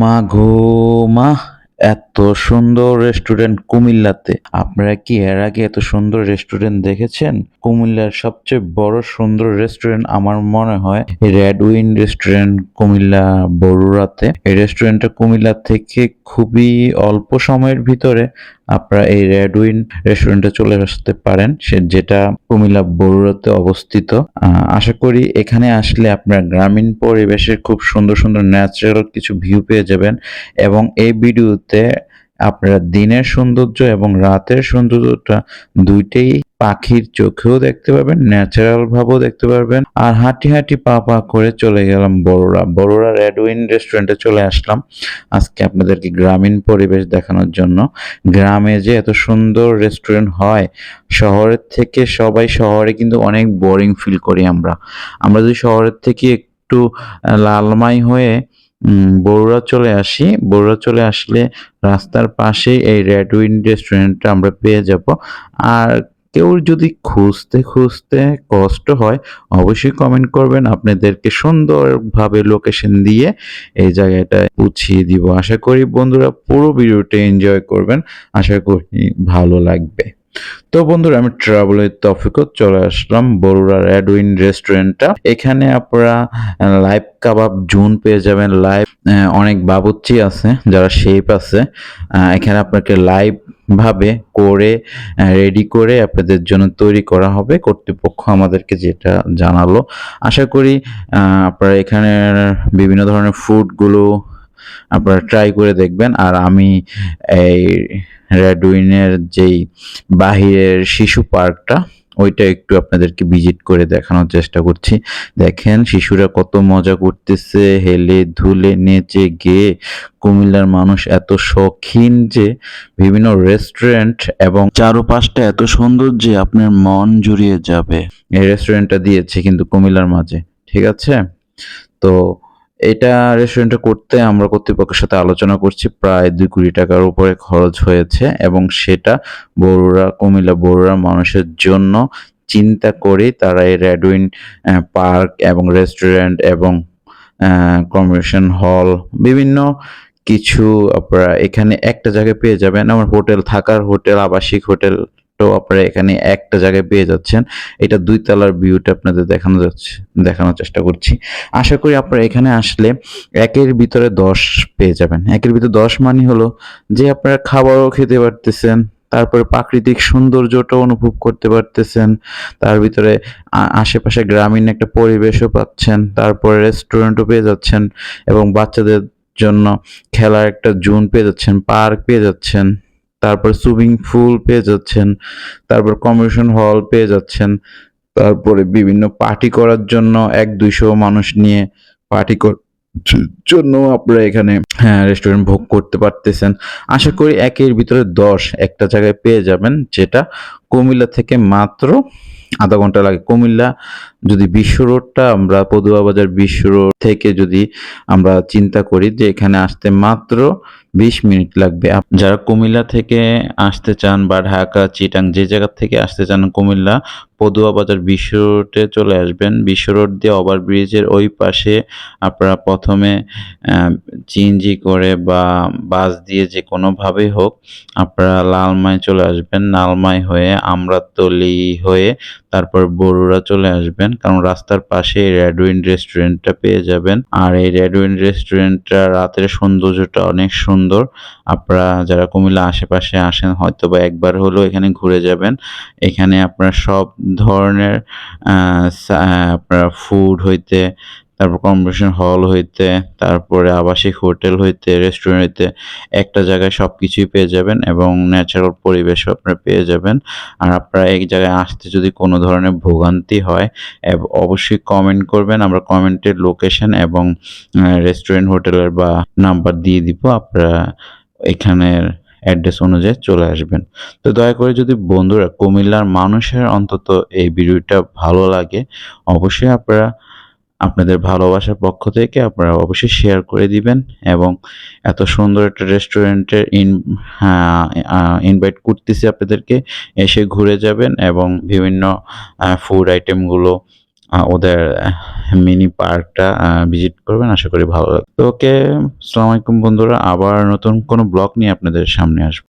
মা গো মা, এত সুন্দর রেস্টুরেন্ট কুমিল্লাতে। আপনারা কি এর আগে এত সুন্দর রেস্টুরেন্ট দেখেছেন? কুমিল্লার সবচেয়ে বড় সুন্দর রেস্টুরেন্ট আমার মনে হয় রেড উইন রেস্টুরেন্ট কুমিল্লা বড়ুরাতে এই রেস্টুরেন্টটা কুমিল্লা থেকে খুবই অল্প সময়ের ভিতরে আপনারা এই রেড উইন রেস্টুরেন্টে চলে আসতে পারেন। সে যেটা কুমিল্লা বরুড়াতে অবস্থিত। আশা করি এখানে আসলে আপনার গ্রামীণ পরিবেশের খুব সুন্দর সুন্দর ন্যাচারাল কিছু ভিউ পেয়ে যাবেন এবং এই ভিডিওতে আপনারা দিনের সৌন্দর্য এবং রাতের সৌন্দর্যটা দুইটাই পাখির চোখেও দেখতে পাবেন ন্যাচারাল ভাবেও দেখতে পারবেন। আর হাঁটি হাঁটি পা পা করে চলে গেলাম বড়রা বড়রা রেড উইন রেস্টুরেন্টে চলে আসলাম। আজকে আপনাদেরকে গ্রামীণ পরিবেশ দেখানোর জন্য। গ্রামে যে এত সুন্দর রেস্টুরেন্ট হয়, শহরের থেকে সবাই শহরে কিন্তু অনেক বোরিং ফিল করি আমরা। আমরা যদি শহরের থেকে একটু লালমাই হয়ে বড়ুয়া চলে আসি বড়ুয়া চলে আসলে রাস্তার পাশে এই রেড উইন রেস্টুরেন্টটা আমরা পেয়ে যাব। আর কেউ যদি খুঁজতে খুঁজতে কষ্ট হয়, অবশ্যই কমেন্ট করবেন। আপনাদেরকে সুন্দরভাবে লোকেশন দিয়ে এই জায়গাটা পুছিয়ে দিব। আশা করি বন্ধুরা পুরো ভিডিওটা এনজয় করবেন। আশা করি ভালো লাগবে। তো বন্ধুরা, আমি ট্রাভেলের তফিকত চলে আসলাম বড়ুরা রেড উইন রেস্টুরেন্টটা। এখানে আপনারা লাইভ কাবাব জুন পেয়ে যাবেন। লাইভ অনেক বাবুচ্চি আছে, যারা শেপ আছে। এখানে আপনাকে লাইভ ভাবে করে রেডি করে আপনাদের জন্য তৈরি করা হবে। কর্তৃপক্ষ আমাদেরকে যেটা জানালো। আশা করি আপনারা এখানে বিভিন্ন ধরনের ফুডগুলো আপনারা ট্রাই করে দেখবেন। আর আমি এই রেড উইনের যেই বাহিরের শিশু পার্কটা, ওইটা একটু আপনাদেরকে ভিজিট করে দেখানোর চেষ্টা করছি। দেখেন শিশুরা কত মজা করতেছে, হেলে ধুলে নেচে গেয়ে কুমিল্লার মানুষ এত শৌখিন যে, বিভিন্ন রেস্টুরেন্ট এবং চারপাশটা এত সুন্দর যে আপনার মন জুড়িয়ে যাবে। এই রেস্টুরেন্টটা দিয়েছে কিন্তু কুমিল্লার মাঝে, ঠিক আছে? তো এটা রেস্টুরেন্টটা করতে আমরা কর্তৃপক্ষের সাথে আলোচনা করছি। প্রায় দুই কোটি টাকার উপরে খরচ হয়েছে এবং সেটা বড়ুরা, কুমিল্লা বড়ুরা মানুষের জন্য চিন্তা করে তারা এই রেডউইন পার্ক এবং রেস্টুরেন্ট এবং কনভেনশন হল বিভিন্ন কিছু আপনারা এখানে একটা জায়গায় পেয়ে যাবেন। আমার হোটেল থাকার হোটেল, আবাসিক হোটেল তো আপনারা এখানে একটা জায়গায় পেয়ে যাচ্ছেন। এটা দুই তলার ভিউটা আপনাদের দেখানো যাচ্ছে, দেখানোর চেষ্টা করছি। আশা করি আপনারা এখানে আসলে একের ভিতরে দশ পেয়ে যাবেন। একের ভিতরে দশ মানে হলো যে আপনারা খাবারও খেতে পারতেছেন, তারপরে প্রাকৃতিক সৌন্দর্যটাও অনুভব করতে পারতেছেন, তার ভিতরে আশেপাশে গ্রামীণ একটা পরিবেশও পাচ্ছেন, তারপরে রেস্টুরেন্টও পেয়ে যাচ্ছেন এবং বাচ্চাদের জন্য খেলার একটা জোন পেয়ে যাচ্ছেন পার্ক পেয়ে যাচ্ছেন। তারপর সুইমিং পুল পেয়ে যাচ্ছেন, তারপর কমিশন হল পেয়ে যাচ্ছেন, তারপরে বিভিন্ন পার্টি করার জন্য এক দুইশো মানুষ নিয়ে পার্টি জন্য আপনারা এখানে হ্যাঁ রেস্টুরেন্ট ভোগ করতে পারতেছেন। আশা করি একের ভিতরে দশ একটা জায়গায় পেয়ে যাবেন, যেটা কুমিল্লা থেকে মাত্র আধা ঘণ্টা লাগে। কুমিল্লা যদি বিশ্ব রোডটা আমরা পদুয়া বাজার বিশ্ব রোড থেকে যদি আমরা চিন্তা করি যে এখানে আসতে মাত্র বিশ মিনিট লাগবে। যারা কুমিল্লা থেকে আসতে চান বা ঢাকা, চিটাং যে জায়গা থেকে আসতে চান কুমিল্লা পদুয়া বাজার বিশ্ব রোডে চলে আসবেন। বিশ্ব রোড দিয়ে ওভার ব্রিজের ওই পাশে আপনারা প্রথমে চিনজি করে বা বাস দিয়ে যে কোনোভাবেই হোক আপনারা লালমাই চলে আসবেন। লালমাই হয়ে আমরাতলি হয়ে তারপর বড়ুরা চলে আসবেন। কারণ রাস্তার পাশে রেড রেস্টুরেন্টটা পেয়ে যাবেন। আর এই রেড রেস্টুরেন্টটা রাতের সৌন্দর্যটা অনেক সুন্দর। আপনারা যারা কুমিল্লা আশেপাশে আসেন হয়তো বা একবার হলেও এখানে ঘুরে যাবেন। এখানে আপনারা সব ধরনের আহ, ফুড হইতে তারপর কনভেনশন হল হইতে তারপরে আবাসিক হোটেল হইতে রেস্টুরেন্ট হইতে একটা জায়গায় সব কিছুই পেয়ে যাবেন এবং ন্যাচারাল পরিবেশও আপনারা পেয়ে যাবেন। আর আপনারা এক জায়গায় আসতে যদি কোনো ধরনের ভোগান্তি হয় অবশ্যই কমেন্ট করবেন। আমরা কমেন্টের লোকেশন এবং রেস্টুরেন্ট হোটেলের বা নাম্বার দিয়ে দিব। আপনারা এখানের অ্যাড্রেস অনুযায়ী চলে আসবেন। তো দয়া করে যদি বন্ধুরা কুমিল্লার মানুষের অন্তত এই ভিডিওটা ভালো লাগে, অবশ্যই আপনারা আপনাদের ভালোবাসার পক্ষ থেকে আপনারা অবশ্যই শেয়ার করে দিবেন এবং এত সুন্দর একটা রেস্টুরেন্টের ইন ইনভাইট করতেছি আপনাদেরকে, এসে ঘুরে যাবেন এবং বিভিন্ন ফুড আইটেমগুলো ওদের মিনি পার্কটা ভিজিট করবেন, আশা করি ভালো লাগবে। তো ওকে আলাইকুম বন্ধুরা, আবার নতুন কোনো ব্লগ নিয়ে আপনাদের সামনে আসব।